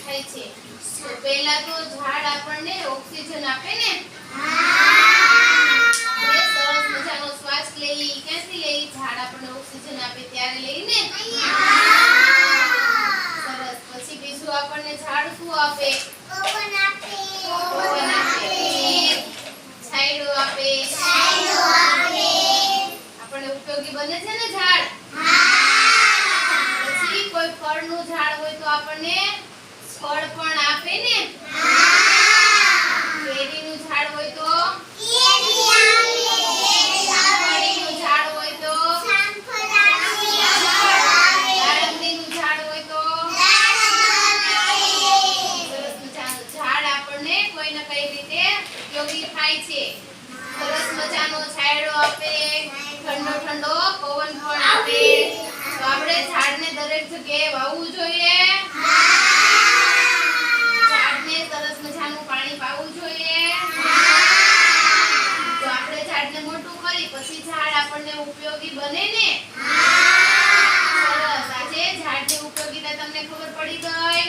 થાય છે. પહેલા તો ઝાડ આપણને ઓક્સિજન આપે ને? આપણે સરસ મજાનો શ્વાસ લઈએ ક્યાંથી લઈએ ઝાડ આપણને ઓક્સિજન આપે ત્યારે લઈને સરસ. પછી બીજું આપણને ઝાડ શું આપે? પવન આપે. છાંયડો આપે. આપણને ઉપયોગી બને છે ને ઝાડ? પછી કોઈ ફળનું ઝાડ હોય તો આપણને ફળ પણ આપે ને? કેરીનું ઝાડ હોય તો? ઝાડ હોય તો? દાડમડીનું ઝાડ હોય તો? ઝાડ આપણને કોઈ ને કઈ રીતે ઉપયોગી થાય છે? સરસ મજાનો છાયડો આપે ઠંડો ઠંડો પવન પણ આપે તો આપણે ઝાડને દરેક જગ્યાએ વાવવું જોઈએ ઝાડને સરસ મજાનું પાણી પાવું જોઈએ તો આપણે ઝાડને મોટું કરી પછી ઝાડ આપણને ઉપયોગી બને ને? સરસ. આજે ઝાડની ઉપયોગીતા તમને ખબર પડી ગઈ?